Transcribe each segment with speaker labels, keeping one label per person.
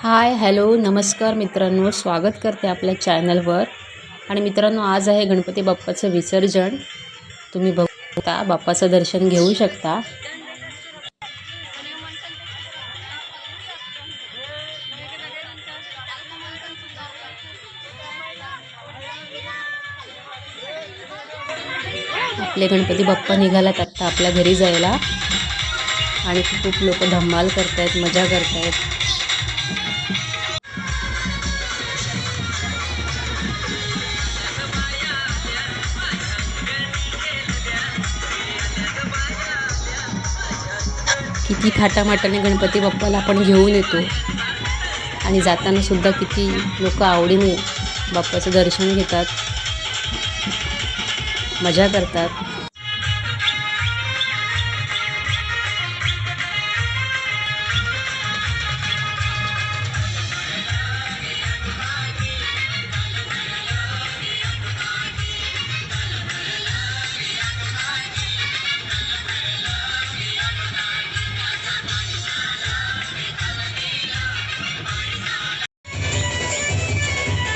Speaker 1: Hi hello नमस्कार मित्रांनो. स्वागत करते आपल्या चॅनलवर. आणि मित्रांनो आज आहे गणपती बाप्पाचं विसर्जन. तुम्ही बघता बाप्पाचं दर्शन घेऊ शकता. आपले गणपती बाप्पा निघालात आत्ता आपल्या घरी जायला. आणि खूप लोक धमाल करतायत मजा करतायत. किती थाटामाटाने गणपती बाप्पाला आपण घेऊन येतो. आणि जाताना सुद्धा किती लोक आवडीने बाप्पाचं दर्शन घेतात. मजा करतात.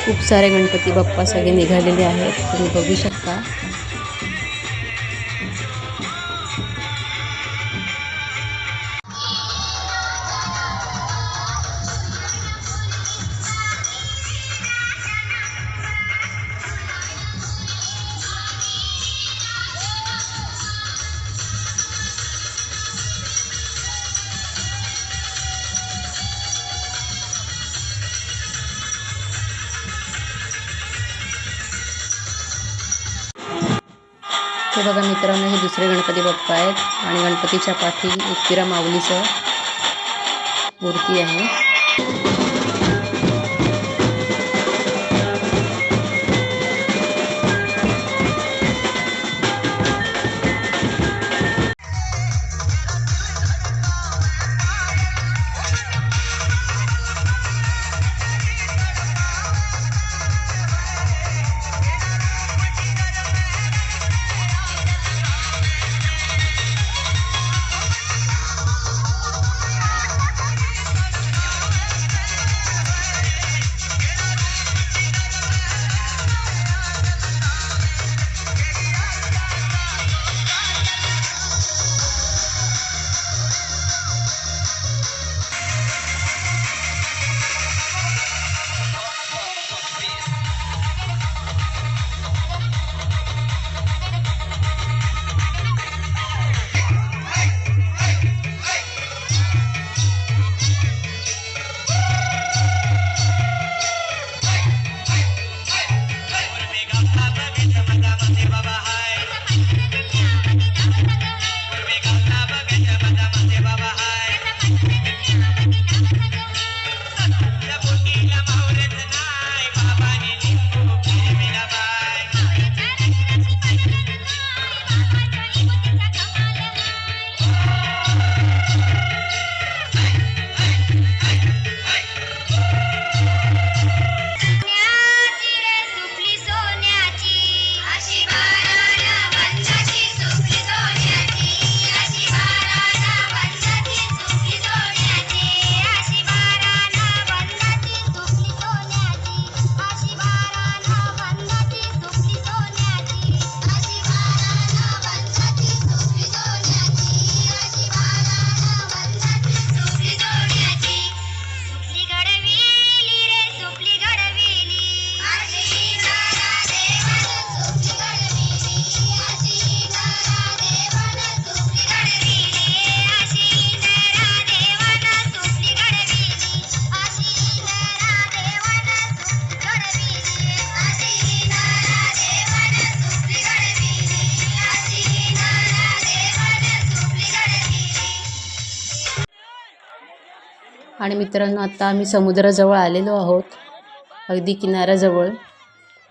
Speaker 1: खूप सारे गणपती बाप्पा सगळे निघालेले आहेत. तुम्ही बघू शकता. हे बघा मित्रांनो हे दुसरे गणपती बाप्पा आहेत आणि गणपतीच्या पाठी एकविरा माऊलीचं मूर्ती आहे. आणि मित्रांनो आता आम्ही समुद्राजवळ आलेलो आहोत अगदी किनाऱ्याजवळ.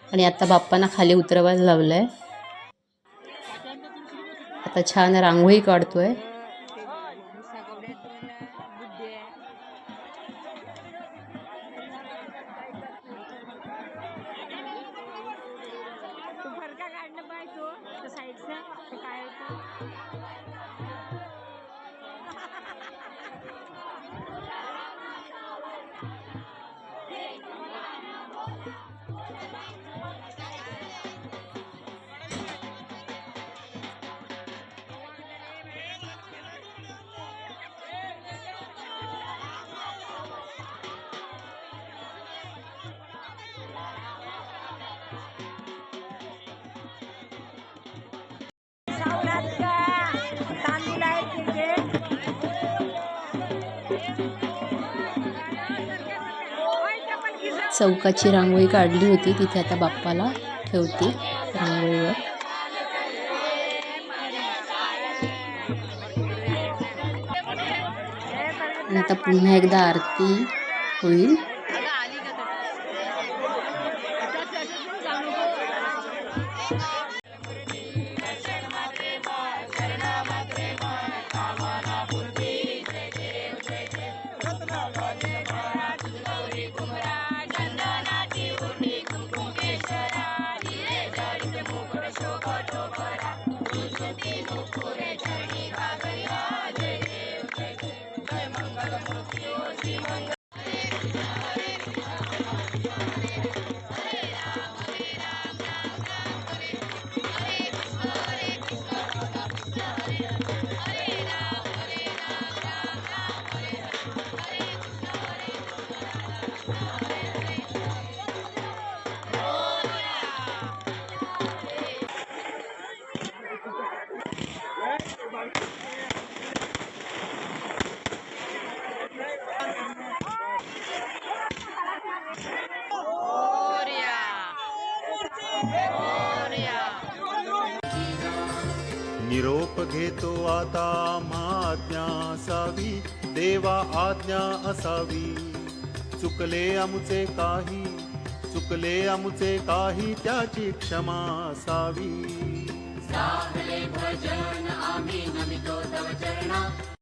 Speaker 1: आणि आता बाप्पांना खाली उतरवायला लावलं आहे आता छान रांगोळी
Speaker 2: काढतो आहे
Speaker 3: चौकाची रांगोळी काढली होती. तिथे आता बाप्पाला ठेवते रांगोळीवर. आणि आता पुन्हा एकदा आरती होईल.
Speaker 4: Thank you. घेतो आता महाज्ञा असावी देवा आज्ञा असावी. चुकले अमुचे काही चुकले अमुचे काही त्याची क्षमा असावी.